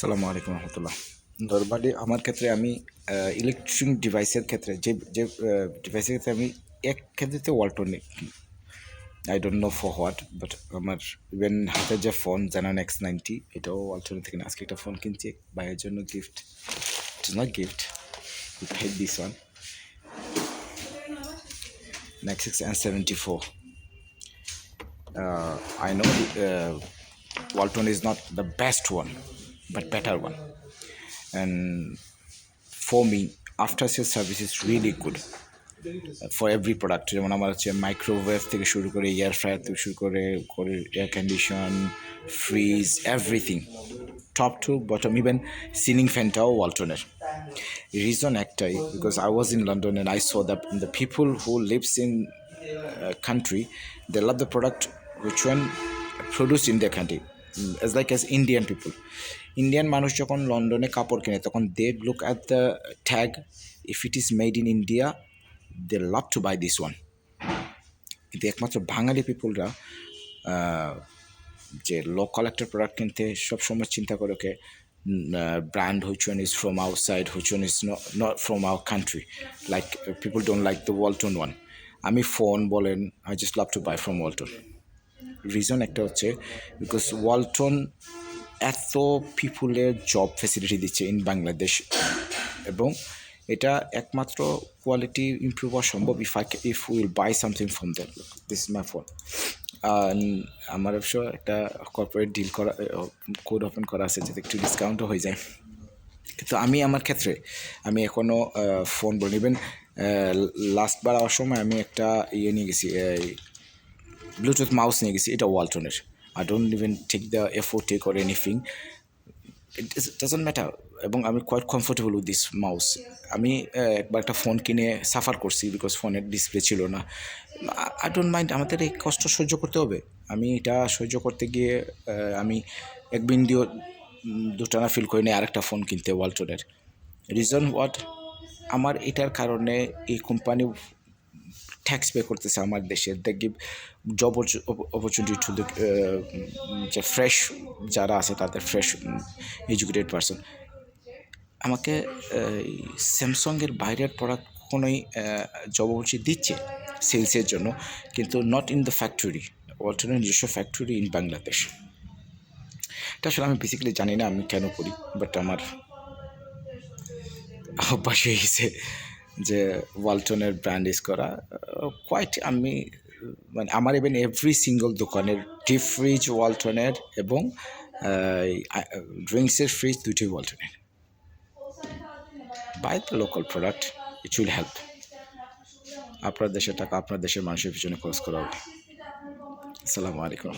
সালামু আলাইকুম রহমতুল্লাহ। নর্মালি আমার ক্ষেত্রে আমি ইলেকট্রনিক ডিভাইসের ক্ষেত্রে যে যে ডিভাইসের ক্ষেত্রে আমি এক ক্ষেত্রে Walton I don't know for what but আমার ইভেন হাতের যে ফোন জানান এক্স নাইনটি এটাও ওয়ালটন থেকে আজকে একটা ফোন কিনছি ভাইয়ের জন্য gift it is not gift it had this one next six N74. Uh, for I uh, Walton is not the best one, but better one. And for me, after sales service is really good for every product যেমন আমার হচ্ছে microwave থেকে শুরু করে air fryer থেকে শুরু করে করে air condition fridge everything top to bottom even ceiling ফ্যানটাও ওয়ালটনের রিজন একটাই because I was in London and I so the the people who lives in they love the product which one produced in their country Mm, as like as indian people Indian মানুষ যখন লন্ডনে কাপড় কেনে, তখন they look at the tag if it is made in India they love to buy this one কিন্তু একমাত্র বাঙালি পিপুলরা যে local একটা প্রোডাক্ট কিনতে সবসময় চিন্তা করে okay brand one is from which one is not from our country like people don't like the Walton one আমি phone বলেন I just love to buy from Walton reason একটা হচ্ছে বিকজ ওয়ালটন এত পিপুলের জব ফেসিলিটি দিচ্ছে in Bangladesh এবং এটা একমাত্র কোয়ালিটি ইমপ্রুভ হওয়া সম্ভব if I if will buy something from that this is my phone আমার অবশ্য একটা কর্পোরেট ডিল করা কোড ওপেন করা আছে যাতে একটু ডিসকাউন্টও হয়ে যায়। কিন্তু আমি আমার ক্ষেত্রে, আমি এখনও ফোন বলি ইভেন লাস্টবার আওয়ার সময় আমি একটা ইয়ে নিয়ে গেছি ব্লুটুথ মাউস নিয়ে গেছি, এটা ওয়ালটনের I don't even take the effort take or anything it doesn't matter এবং আমি quite comfortable with this mouse আমি একবার একটা ফোন কিনে সাফার করছি বিকজ ফোনের ডিসপ্লে ছিল না। আই ডোন্ট মাইন্ড আমাদের এই কষ্ট সহ্য করতে হবে। আমি এটা সহ্য করতে গিয়ে আমি এক বিন্দিও দুটানা ফিল করি নিয়ে আরেকটা ফোন কিনতে ওয়ালটনের রিজন হোয়াট আমার এটার কারণে এই কোম্পানি ট্যাক্স পে করতেছে আমার দেশে they give job opportunity to the যে ফ্রেশ যারা আছে তাদের ফ্রেশ এডুকেটেড পারসন আমাকে স্যামসংয়ের বাইরের প্রোডাক্ট কখনোই জব অপরচুনিটি দিচ্ছে সেলসের জন্য, কিন্তু নট ইন দ্য ফ্যাক্টরি ওয়ালটনের নিজস্ব ফ্যাক্টরি ইন বাংলাদেশ এটা আসলে আমি বেসিক্যালি জানি না আমি কেন করি বাট আমার অভ্যাস হয়ে গেছে। যে ওয়ালটনের ব্র্যান্ড ইউজ করা কোয়াইট আমি মানে আমার ইভেন এভরি সিঙ্গল দোকানের ডিপ ফ্রিজ ওয়ালটনের এবং ড্রিঙ্কসের ফ্রিজ দুটোই ওয়ালটনের। Buy the local product it will help আপনার দেশের টাকা আপনার দেশের মানুষের পিছনে খরচ করা হবে আসসালামু আলাইকুম।